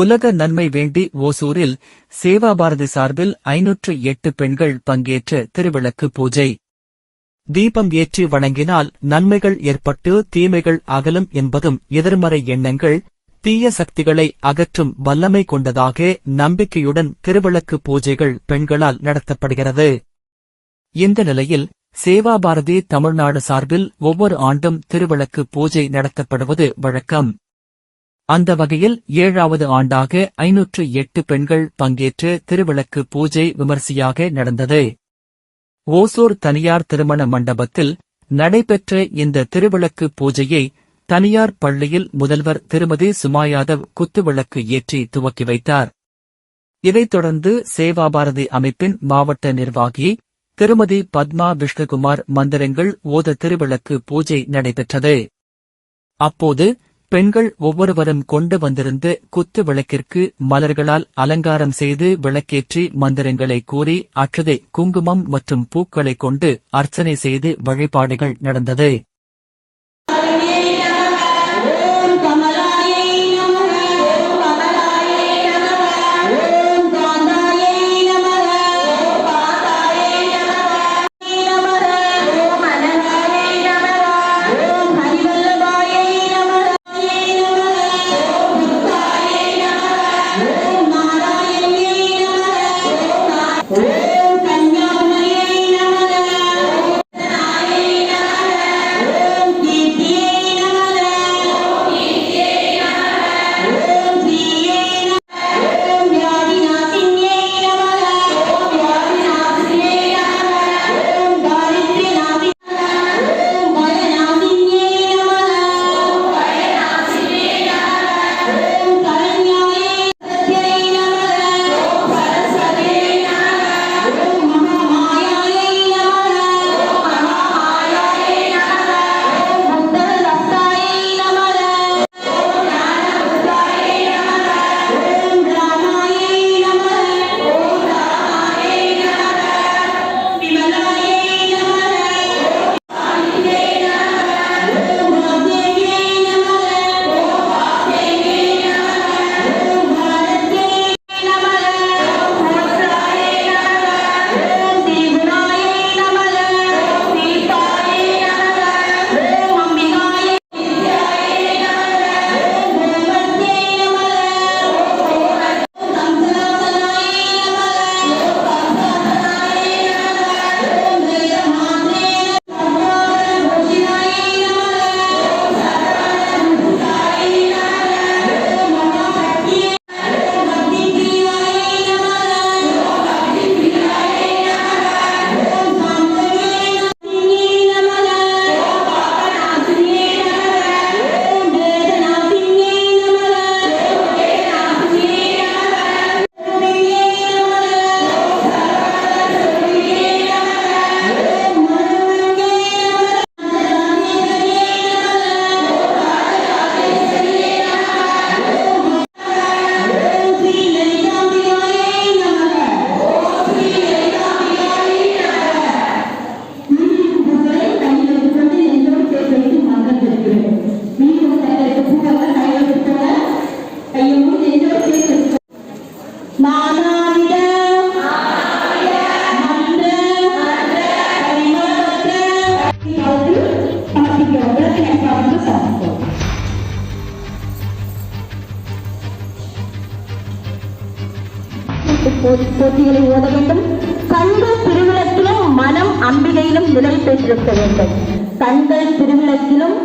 உலக நன்மை வேண்டி ஓசூரில் சேவா பாரதி சார்பில் ஐநூற்று எட்டு பெண்கள் பங்கேற்ற திருவிளக்கு பூஜை. தீபம் ஏற்றி வணங்கினால் நன்மைகள் ஏற்பட்டு தீமைகள் அகலும் என்பதும் எதிர்மறை எண்ணங்கள் தீய சக்திகளை அகற்றும் வல்லமை கொண்டதாக நம்பிக்கையுடன் திருவிளக்கு பூஜைகள் பெண்களால் நடத்தப்படுகிறது. இந்த நிலையில் சேவா பாரதி தமிழ்நாடு சார்பில் ஒவ்வொரு ஆண்டும் திருவிளக்கு பூஜை நடத்தப்படுவது வழக்கம். அந்த வகையில் ஏழாவது ஆண்டாக ஐநூற்று எட்டு பெண்கள் பங்கேற்று திருவிளக்கு பூஜை விமர்சையாக நடந்தது. ஓசூர் தனியார் திருமண மண்டபத்தில் நடைபெற்ற இந்த திருவிளக்கு பூஜையை தனியார் பள்ளியில் முதல்வர் திருமதி சுமா யாதவ் குத்துவிளக்கு ஏற்றி துவக்கி வைத்தார். இதைத் தொடர்ந்து சேவாபாரதி அமைப்பின் மாவட்ட நிர்வாகி திருமதி பத்மா விஷ்ணுகுமார் மந்திரங்கள் ஓத திருவிளக்கு பூஜை நடைபெற்றது. அப்போது பெண்கள் ஒவ்வொருவரும் கொண்டு வந்திருந்த குத்து விளக்கிற்கு மலர்களால் அலங்காரம் செய்து விளக்கேற்றி மந்திரங்களை கூறி அற்றதை குங்குமம் மற்றும் பூக்களைக் கொண்டு அர்ச்சனை செய்து வழிபாடுகள் நடந்தது. 오! போட்டிகளை ஓத வேண்டும். கண்கள் திருவிழத்திலும் மனம் அம்பிகையிலும் நிலை பெற்றிருக்க வேண்டும். கண்கள் திருவிழத்திலும்